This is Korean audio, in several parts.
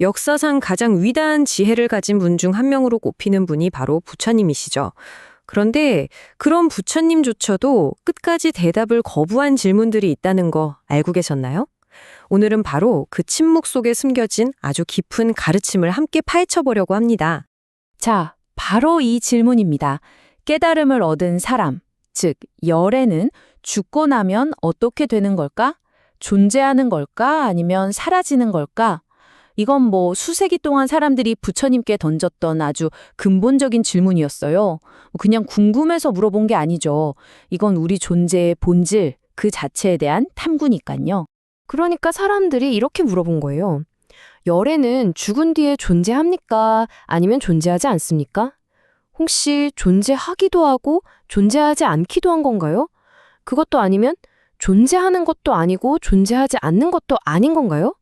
역사상 가장 위대한 지혜를 가진 분 중 한 명으로 꼽히는 분이 바로 부처님이시죠. 그런데 그런 부처님조차도 끝까지 대답을 거부한 질문들이 있다는 거 알고 계셨나요? 오늘은 바로 그 침묵 속에 숨겨진 아주 깊은 가르침을 함께 파헤쳐 보려고 합니다. 자, 바로 이 질문입니다. 깨달음을 얻은 사람, 즉, 열애는 죽고 나면 어떻게 되는 걸까? 존재하는 걸까? 아니면 사라지는 걸까? 이건 뭐 수세기 동안 사람들이 부처님께 던졌던 아주 근본적인 질문이었어요. 그냥 궁금해서 물어본 게 아니죠. 이건 우리 존재의 본질, 그 자체에 대한 탐구니까요. 그러니까 사람들이 이렇게 물어본 거예요. 열애는 죽은 뒤에 존재합니까? 아니면 존재하지 않습니까? 혹시 존재하기도 하고 존재하지 않기도 한 건가요? 그것도 아니면 존재하는 것도 아니고 존재하지 않는 것도 아닌 건가요?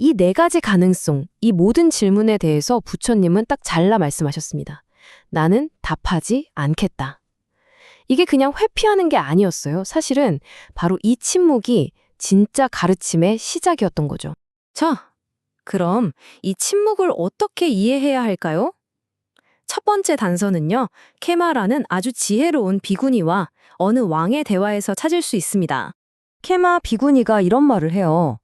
이 네 가지 가능성, 이 모든 질문에 대해서 부처님은 딱 잘라 말씀하셨습니다. 나는 답하지 않겠다. 이게 그냥 회피하는 게 아니었어요. 사실은 바로 이 침묵이 진짜 가르침의 시작이었던 거죠. 자, 그럼 이 침묵을 어떻게 이해해야 할까요? 첫 번째 단서는요, 케마라는 아주 지혜로운 비구니와 어느 왕의 대화에서 찾을 수 있습니다. 케마 비구니가 이런 말을 해요.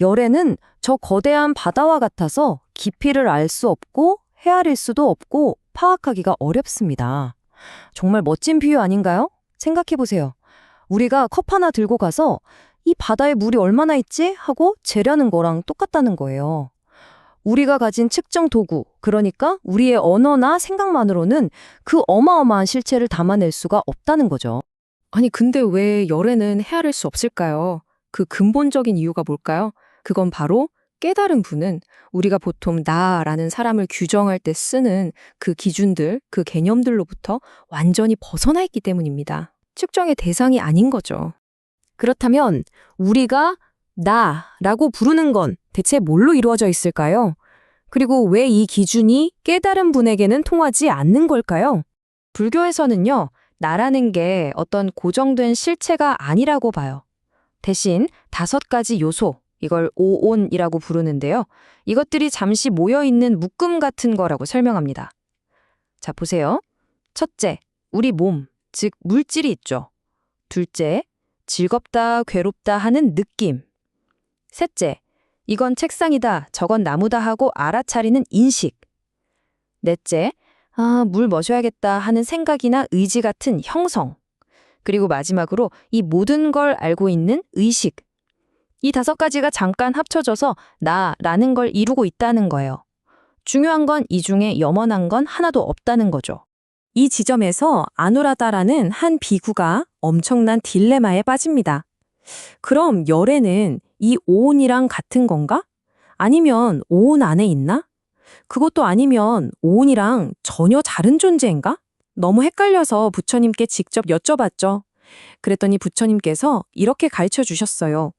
열애는 저 거대한 바다와 같아서 깊이를 알 수 없고 헤아릴 수도 없고 파악하기가 어렵습니다. 정말 멋진 비유 아닌가요? 생각해 보세요. 우리가 컵 하나 들고 가서 이 바다에 물이 얼마나 있지? 하고 재려는 거랑 똑같다는 거예요. 우리가 가진 측정 도구, 그러니까 우리의 언어나 생각만으로는 그 어마어마한 실체를 담아낼 수가 없다는 거죠. 아니, 근데 왜 열애는 헤아릴 수 없을까요? 그 근본적인 이유가 뭘까요? 그건 바로 깨달은 분은 우리가 보통 나라는 사람을 규정할 때 쓰는 그 기준들, 그 개념들로부터 완전히 벗어나 있기 때문입니다. 측정의 대상이 아닌 거죠. 그렇다면 우리가 나라고 부르는 건 대체 뭘로 이루어져 있을까요? 그리고 왜 이 기준이 깨달은 분에게는 통하지 않는 걸까요? 불교에서는요, 나라는 게 어떤 고정된 실체가 아니라고 봐요. 대신 다섯 가지 요소, 이걸 오온이라고 부르는데요. 이것들이 잠시 모여있는 묶음 같은 거라고 설명합니다. 자, 보세요. 첫째, 우리 몸, 즉 물질이 있죠. 둘째, 즐겁다, 괴롭다 하는 느낌. 셋째, 이건 책상이다, 저건 나무다 하고 알아차리는 인식. 넷째, 아, 물 마셔야겠다 하는 생각이나 의지 같은 형성. 그리고 마지막으로 이 모든 걸 알고 있는 의식. 이 다섯 가지가 잠깐 합쳐져서 나라는 걸 이루고 있다는 거예요. 중요한 건 이 중에 염원한 건 하나도 없다는 거죠. 이 지점에서 아누라다라는 한 비구가 엄청난 딜레마에 빠집니다. 그럼 열애는 이 오온이랑 같은 건가? 아니면 오온 안에 있나? 그것도 아니면 오온이랑 전혀 다른 존재인가? 너무 헷갈려서 부처님께 직접 여쭤봤죠. 그랬더니 부처님께서 이렇게 가르쳐 주셨어요.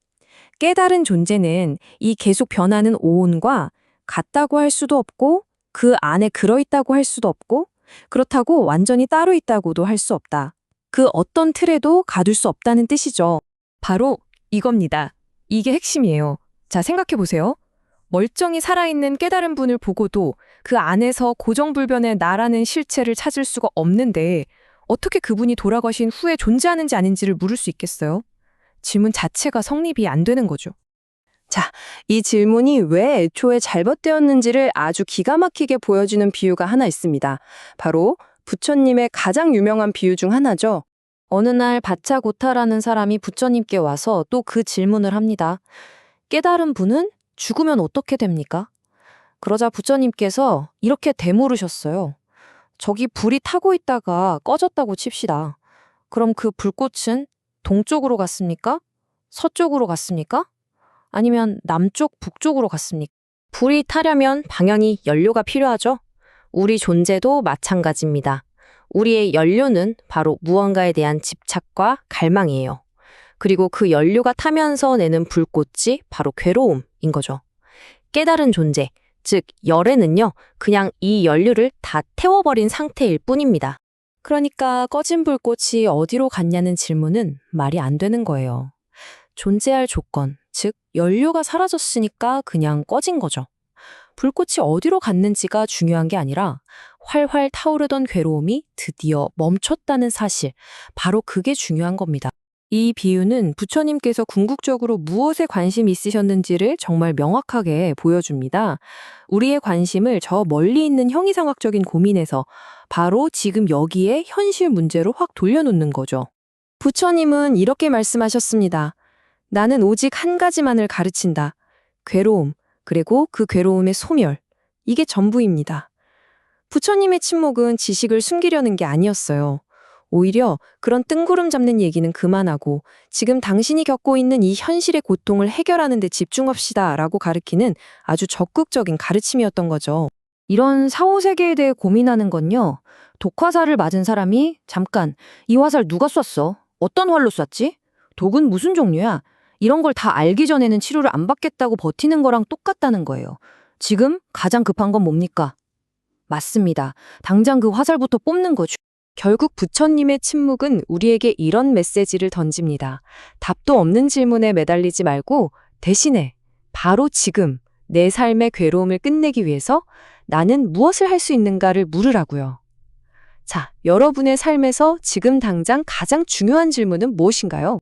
깨달은 존재는 이 계속 변하는 오온과 같다고 할 수도 없고 그 안에 들어있다고 할 수도 없고 그렇다고 완전히 따로 있다고도 할 수 없다. 그 어떤 틀에도 가둘 수 없다는 뜻이죠. 바로 이겁니다. 이게 핵심이에요. 자, 생각해 보세요. 멀쩡히 살아있는 깨달은 분을 보고도 그 안에서 고정불변의 나라는 실체를 찾을 수가 없는데 어떻게 그분이 돌아가신 후에 존재하는지 아닌지를 물을 수 있겠어요? 질문 자체가 성립이 안 되는 거죠. 자, 이 질문이 왜 애초에 잘못되었는지를 아주 기가 막히게 보여주는 비유가 하나 있습니다. 바로 부처님의 가장 유명한 비유 중 하나죠. 어느 날 바차고타라는 사람이 부처님께 와서 또 그 질문을 합니다. 깨달은 분은 죽으면 어떻게 됩니까? 그러자 부처님께서 이렇게 되물으셨어요. 저기 불이 타고 있다가 꺼졌다고 칩시다. 그럼 그 불꽃은 동쪽으로 갔습니까? 서쪽으로 갔습니까? 아니면 남쪽, 북쪽으로 갔습니까? 불이 타려면 방향이 연료가 필요하죠? 우리 존재도 마찬가지입니다. 우리의 연료는 바로 무언가에 대한 집착과 갈망이에요. 그리고 그 연료가 타면서 내는 불꽃이 바로 괴로움인 거죠. 깨달은 존재, 즉 열애는요, 그냥 이 연료를 다 태워버린 상태일 뿐입니다. 그러니까 꺼진 불꽃이 어디로 갔냐는 질문은 말이 안 되는 거예요. 존재할 조건, 즉 연료가 사라졌으니까 그냥 꺼진 거죠. 불꽃이 어디로 갔는지가 중요한 게 아니라 활활 타오르던 괴로움이 드디어 멈췄다는 사실, 바로 그게 중요한 겁니다. 이 비유는 부처님께서 궁극적으로 무엇에 관심 있으셨는지를 정말 명확하게 보여줍니다. 우리의 관심을 저 멀리 있는 형이상학적인 고민에서 바로 지금 여기에 현실 문제로 확 돌려놓는 거죠. 부처님은 이렇게 말씀하셨습니다. 나는 오직 한 가지만을 가르친다. 괴로움, 그리고 그 괴로움의 소멸. 이게 전부입니다. 부처님의 침묵은 지식을 숨기려는 게 아니었어요. 오히려 그런 뜬구름 잡는 얘기는 그만하고 지금 당신이 겪고 있는 이 현실의 고통을 해결하는 데 집중합시다 라고 가르치는 아주 적극적인 가르침이었던 거죠. 이런 사후 세계에 대해 고민하는 건요. 독화살을 맞은 사람이 잠깐 이 화살 누가 쐈어? 어떤 활로 쐈지? 독은 무슨 종류야? 이런 걸 다 알기 전에는 치료를 안 받겠다고 버티는 거랑 똑같다는 거예요. 지금 가장 급한 건 뭡니까? 맞습니다. 당장 그 화살부터 뽑는 거죠. 결국 부처님의 침묵은 우리에게 이런 메시지를 던집니다. 답도 없는 질문에 매달리지 말고 대신에 바로 지금 내 삶의 괴로움을 끝내기 위해서 나는 무엇을 할 수 있는가를 물으라고요. 자, 여러분의 삶에서 지금 당장 가장 중요한 질문은 무엇인가요?